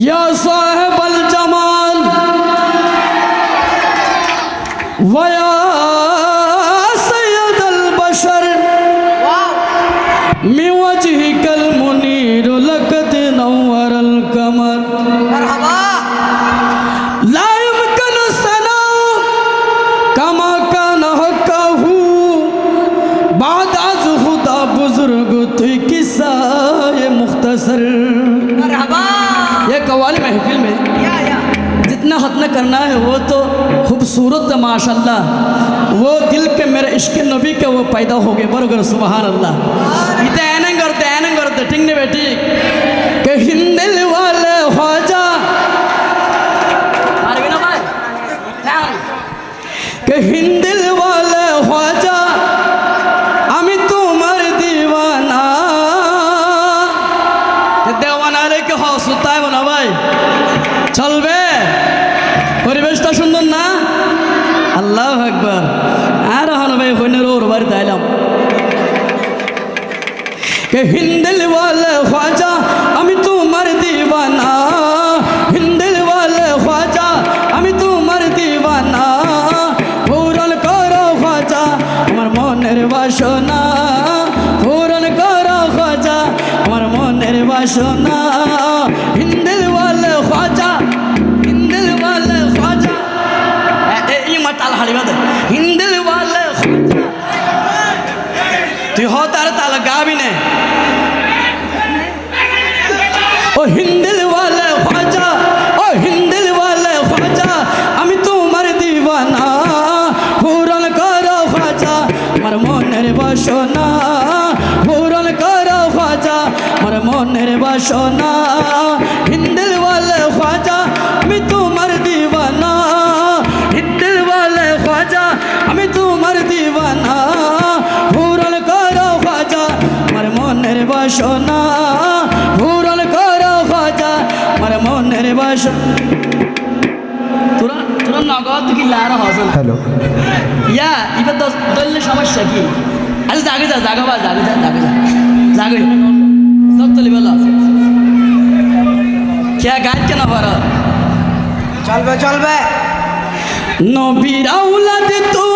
Ya करना है वो तो खूबसूरत है माशाल्लाह वो दिल पे मेरे इश्क नबी के वो पैदा हो गए बरगर सुबहान अल्लाह इतना ऐनंग करते ऐनंग करते ठीक नहीं बेटी कि हिंदिल वाले ख्वाजा मारबी ना भाई ध्यान। कि हिंदिल वाले ख्वाजा আমি তোমার দিওয়ানা দেওয়ানা রেখে হসুতায় না ভাই চলবে পরিবেশটা সুন্দর না? আল্লাহ একবার আর হন ভাই, হইনের ওর বাড়িতে আইলাম। কে হিন্দিল ওয়ালে খ্বাজা আমি তোমার দিওয়ানা হিন্দিল ওয়ালে খ্বাজা আমি তোমার দিওয়ানা পূরণ করো খ্বাজা আমার মনের বাসনা। পূরণ করো খ্বাজা আমার মনের বাসনা। তুই হ তার তাল গাবি নে ও হিন্দিল ওয়ালে খ্বাজা ও আমি তোমার করো খ্বাজা আমার মনের বাসনা পূরণ করো বাসনা। বাসনা পূরণ করো খ্বাজা আমার মনের বাসনা। তোরা তোরা নগদ কি লার হসন হ্যালো। ইয়া এবার দশ দলের সমস্যা কি? আচ্ছা জাগে যা জাগা বা জাগে যা জাগে যা। জাগে। সব চলি বলো কে গাছ কেন পারো চলবে চলবে। নবীর আউলাদ তুমি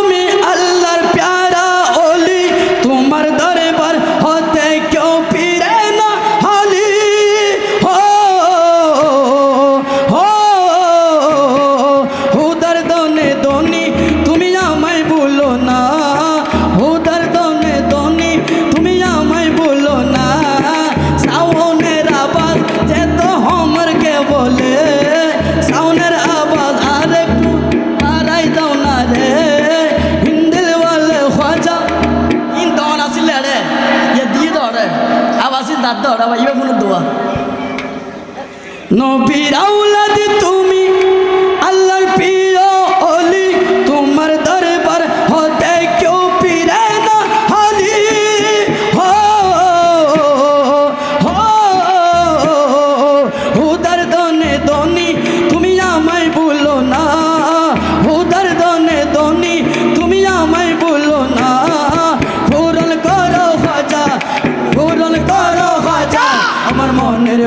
দাও ভাই এবার কোনো দোয়া। নবীর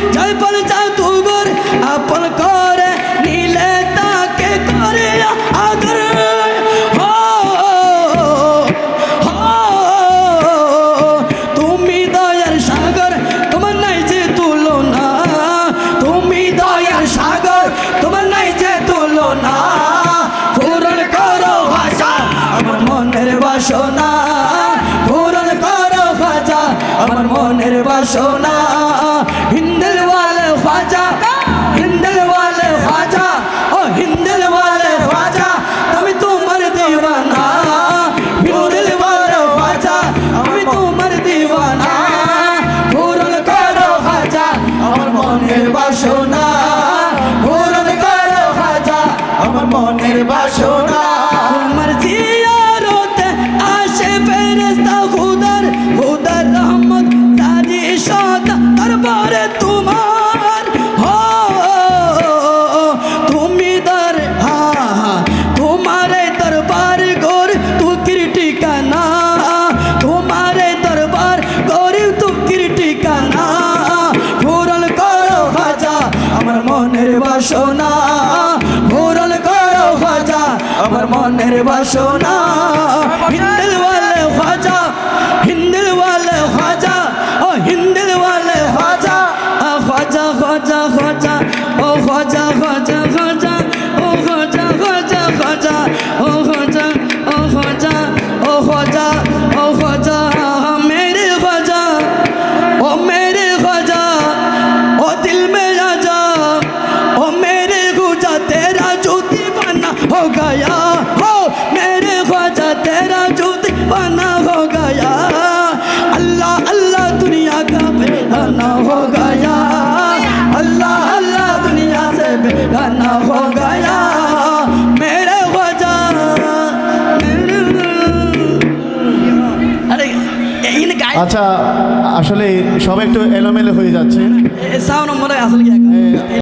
যুগ জয় পল জাদুঘর আপন করে নীলে তাকে করে আদর তুমি দয়ার সাগর তোমার নাই যে তুলনা তুমি দয়ার সাগর তোমার নাই যে তুলনা পূরণ করো ভাষা আমার মনের বাসনা পূরণ করো খাজা আমার মনের বাসনা हिंदल वाल ख्वाजा বাসনা পূরণ করো খাজা আমার মনের বাসনা। হিন্দিল বলে খাজা হিন্দিল दीवाना हो गया अल्लाह अल्लाह दुनिया का बेगाना हो गया अल्लाह अल्लाह दुनिया से बेगाना हो गया मेरे वजह अरे আচ্ছা আসলে সব একটু এলোমেলো হয়ে যাচ্ছে সাউন্ড মনে আসলে কি